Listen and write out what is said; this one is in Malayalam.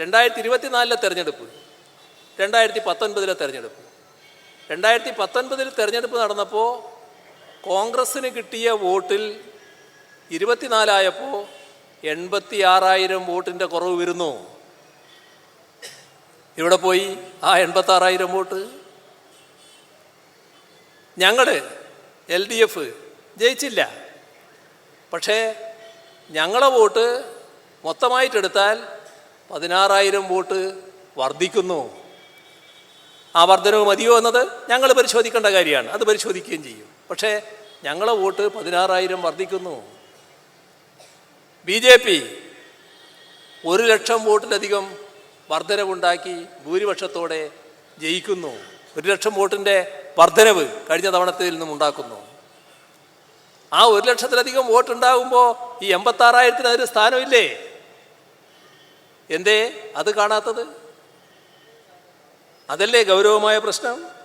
രണ്ടായിരത്തി ഇരുപത്തിനാലിലെ തെരഞ്ഞെടുപ്പ്. രണ്ടായിരത്തി പത്തൊൻപതിലെ തെരഞ്ഞെടുപ്പ്. രണ്ടായിരത്തി പത്തൊൻപതിൽ തെരഞ്ഞെടുപ്പ് നടന്നപ്പോൾ കോൺഗ്രസ്സിന് കിട്ടിയ വോട്ടിൽ ഇരുപത്തിനാലായപ്പോൾ എൺപത്തി ആറായിരം വോട്ടിന്റെ കുറവ് വരുന്നു. ഇവിടെ പോയി? ആ എൺപത്തി ആറായിരം വോട്ട്. ഞങ്ങൾ എൽ ഡി എഫ് ജയിച്ചില്ല. പക്ഷേ ഞങ്ങളെ വോട്ട് മൊത്തമായിട്ടെടുത്താൽ പതിനാറായിരം വോട്ട് വർദ്ധിക്കുന്നു. ആ വർധനവ് മതിയോ എന്നത് ഞങ്ങൾ പരിശോധിക്കേണ്ട കാര്യമാണ്. അത് പരിശോധിക്കുകയും ചെയ്യും. പക്ഷേ ഞങ്ങളെ വോട്ട് പതിനാറായിരം വർദ്ധിക്കുന്നു. ബി ജെ പി ഒരു ലക്ഷം വോട്ടിലധികം വർധനവുണ്ടാക്കി ഭൂരിപക്ഷത്തോടെ ജയിക്കുന്നു. ഒരു ലക്ഷം വോട്ടിന്റെ വർധനവ് കഴിഞ്ഞ തവണത്തിൽ നിന്നും ഉണ്ടാക്കുന്നു. ആ ഒരു ലക്ഷത്തിലധികം വോട്ടുണ്ടാകുമ്പോൾ ഈ എൺപത്താറായിരത്തിന് അതിന് സ്ഥാനമില്ലേ? എന്തേ? അത് കാണാത്തത്? അതല്ലേ ഗൗരവമായ പ്രശ്നം?